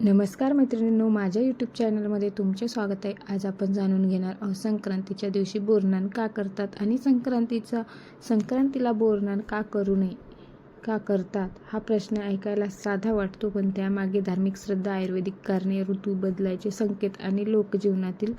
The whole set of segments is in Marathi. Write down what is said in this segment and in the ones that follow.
नमस्कार मैत्रिणींनो माझ्या यूट्यूब चॅनलमध्ये तुमचे स्वागत आहे. आज आपण जाणून घेणार आहोत संक्रांतीच्या दिवशी बोरनान का करतात आणि संक्रांतीचा संक्रांतीला बोरनान का करू नये का करतात हा प्रश्न ऐकायला साधा वाटतो पण त्यामागे धार्मिक श्रद्धा आयुर्वेदिक कारणे ऋतू बदलायचे संकेत आणि लोकजीवनातील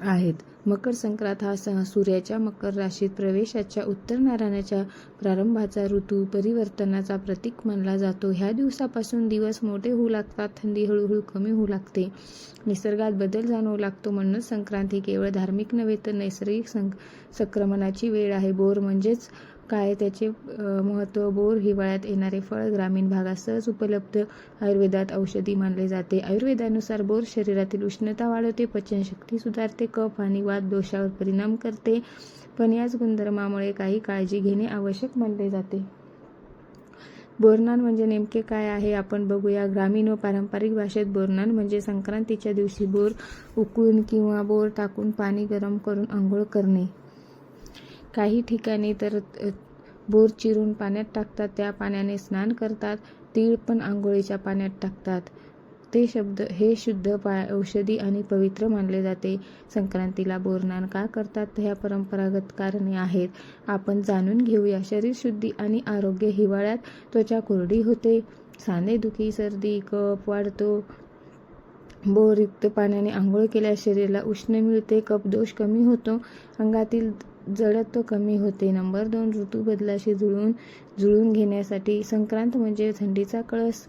आहेत. मकर संक्रांत हा सण सूर्याच्या मकर राशीत प्रवेशाच्या उत्तर नारायणाच्या प्रारंभाचा ऋतू परिवर्तनाचा प्रतीक मानला जातो. ह्या दिवसापासून दिवस मोठे होऊ लागतात थंडी हळूहळू कमी होऊ लागते. निसर्गात बदल जाणवू लागतो म्हणूनच संक्रांती केवळ धार्मिक नव्हे तर नैसर्गिक सं संक्रमणाची वेळ आहे. बोर म्हणजेच काय त्याचे महत्त्व बोर हिवाळ्यात येणारे फळ ग्रामीण भागात सहज उपलब्ध. आयुर्वेदात औषधी मानले जाते. आयुर्वेदानुसार बोर शरीरातील उष्णता वाढवते पचनशक्ती सुधारते कफ आणि वात दोषावर परिणाम करते. पण याच गुणधर्मामुळे काही काळजी घेणे आवश्यक मानले जाते. बोरनान म्हणजे नेमके काय आहे? आपण बघूया. ग्रामीण व पारंपरिक भाषेत बोरनान म्हणजे संक्रांतीच्या दिवशी बोर उकळून किंवा बोर टाकून पाणी गरम करून आंघोळ करणे. काही ठिकाणी तर बोर चिरून पाण्यात टाकतात. त्या पाण्याने स्नान करतात. तीळ पण आंघोळीच्या पाण्यात टाकतात. ते शब्द हे शुद्ध पा औषधी आणि पवित्र मानले जाते. संक्रांतीला बोरनान का करतात? ह्या परंपरागत कारणे आहेत. आपण जाणून घेऊया. शरीरशुद्धी आणि आरोग्य हिवाळ्यात त्वचा कोरडी होते. सांधेदुखी सर्दी कप वाढतो. बोरयुक्त पाण्याने आंघोळ केल्यास शरीराला उष्ण मिळते. कपदोष कमी होतो. अंगातील जडत्व कमी होते. नंबर दोन ऋतू बदलाशी जुळून जुळून घेण्यासाठी संक्रांत म्हणजे थंडीचा कळस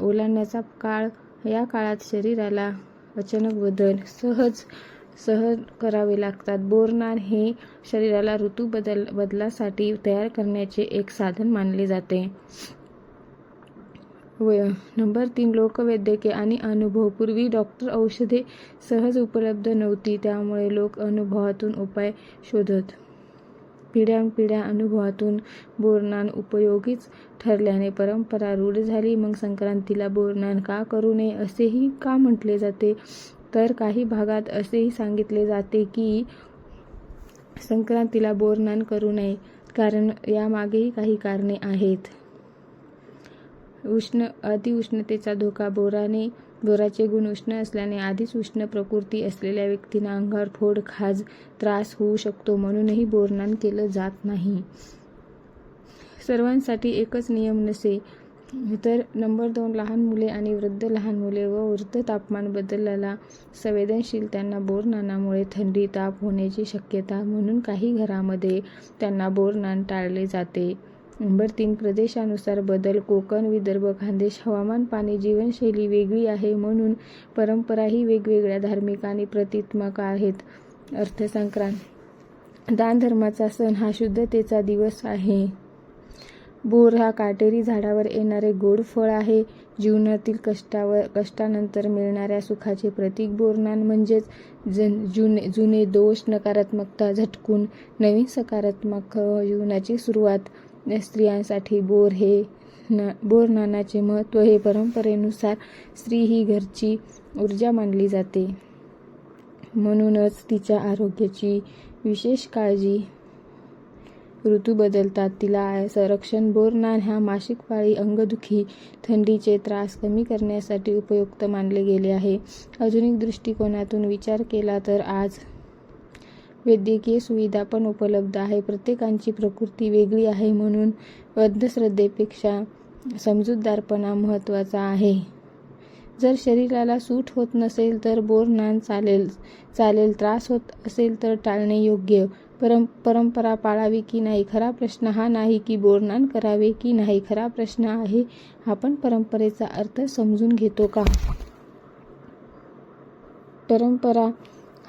ओलांडण्याचा काळ. या काळात शरीराला अचानक बदल सहज सहज करावे लागतात. बोरनार हे शरीराला ऋतू बदल बदलासाठी तयार करण्याचे एक साधन मानले जाते. व नंबर तीन लोकवैद्यकीय आणि अनुभव पूर्वी डॉक्टर औषधे सहज उपलब्ध नव्हती त्यामुळे लोक अनुभवातून उपाय शोधत. पिढ्यानपिढ्या अनुभवातून बोरनान उपयोगीच ठरल्याने परंपरा रूढ झाली मग संक्रांतीला बोरनान का करू नये असेही का म्हटले जाते? तर काही भागात असेही सांगितले जाते की संक्रांतीला बोरनान करू नये कारण यामागेही काही कारणे आहेत. उष्ण अतिउष्णतेचा धोका बोराने बोराचे गुण उष्ण असल्याने आधीच उष्ण प्रकृती असलेल्या व्यक्तींना अंगावर फोड खाज त्रास होऊ शकतो म्हणूनही बोरनान केलं जात नाही. सर्वांसाठी एकच नियम नसे तर नंबर दोन लहान मुले आणि वृद्ध लहान मुले व वृद्ध तापमान बदलाला संवेदनशील त्यांना बोरनानामुळे थंडी ताप होण्याची शक्यता म्हणून काही घरामध्ये त्यांना बोरनान टाळले जाते. नंबर तीन प्रदेशानुसार बदल कोकण विदर्भ खानदेश हवामान पाणी जीवनशैली वेगळी आहे म्हणून परंपराही वेगवेगळ्या धार्मिक आणि प्रतित्मक आहेत. अर्थसंक्रांत. दान धर्माचा सण हा शुद्धतेचा दिवस आहे. बोर हा काटेरी झाडावर येणारे गोड फळ आहे. जीवनातील कष्टावर कष्टानंतर मिळणाऱ्या सुखाचे प्रतीक बोरनान म्हणजेच जन जुने जुने दोष नकारात्मकता झटकून नवीन सकारात्मक जीवनाची सुरुवात. स्त्रियांसाठी बोर हे न बोरनानाचे महत्त्व हे परंपरेनुसार स्त्री ही घरची ऊर्जा मानली जाते. म्हणूनच तिच्या आरोग्याची विशेष काळजी ऋतू बदलतात. तिला संरक्षण बोरनान ह्या मासिक पाळी अंगदुखी थंडीचे त्रास कमी करण्यासाठी उपयुक्त मानले गेले आहे. आधुनिक दृष्टिकोनातून विचार केला तर आज वैद्यकीय सुविधा पण उपलब्ध आहे. प्रत्येकांची प्रकृती वेगळी आहे म्हणून अंधश्रद्धेपेक्षा समजूतदारपणा महत्त्वाचा आहे. जर शरीराला सूट होत नसेल तर बोरनान चालेल चालेल त्रास होत असेल तर टाळणे योग्य. परं परंपरा पाळावी की नाही? खरा प्रश्न हा नाही की बोरनान करावे की नाही. खरा प्रश्न आहे आपण परंपरेचा अर्थ समजून घेतो का? परंपरा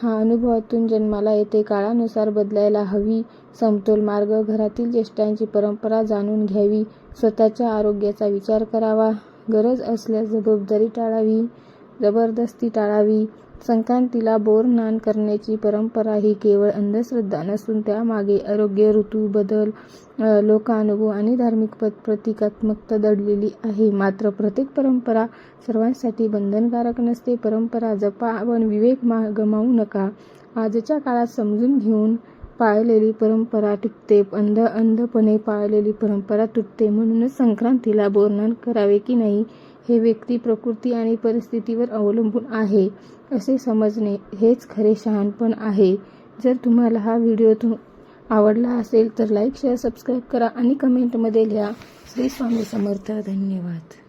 हा अनुभवातून जन्माला येते. काळानुसार बदलायला हवी. समतोल मार्ग घरातील ज्येष्ठांची परंपरा जाणून घ्यावी. स्वतःच्या आरोग्याचा विचार करावा. गरज असल्यास जबाबदारी टाळावी. जबरदस्ती टाळावी. संक्रांतीला बोरनान करण्याची परंपरा ही केवळ अंधश्रद्धा नसून त्यामागे आरोग्य ऋतू बदल लोकानुभव आणि धार्मिक प्रतिकात्मकता दडलेली आहे. मात्र प्रत्येक परंपरा सर्वांसाठी बंधनकारक नसते. परंपरा जपा आपण विवेक मा गमावू नका. आजच्या काळात समजून घेऊन पाळलेली परंपरा टिकते अंध अंधपणे पाळलेली परंपरा तुटते. म्हणूनच संक्रांतीला बोरनान करावे की नाही? हे व्यक्ती प्रकृती आणि परिस्थितीवर अवलंबून आहे असे समजणे हेच खरे शहाणपण आहे. जर तुम्हाला हा व्हिडिओ तु आवडला असेल तर लाईक शेअर सबस्क्राईब करा आणि कमेंटमध्ये लिहा. श्री स्वामी समर्थ. धन्यवाद.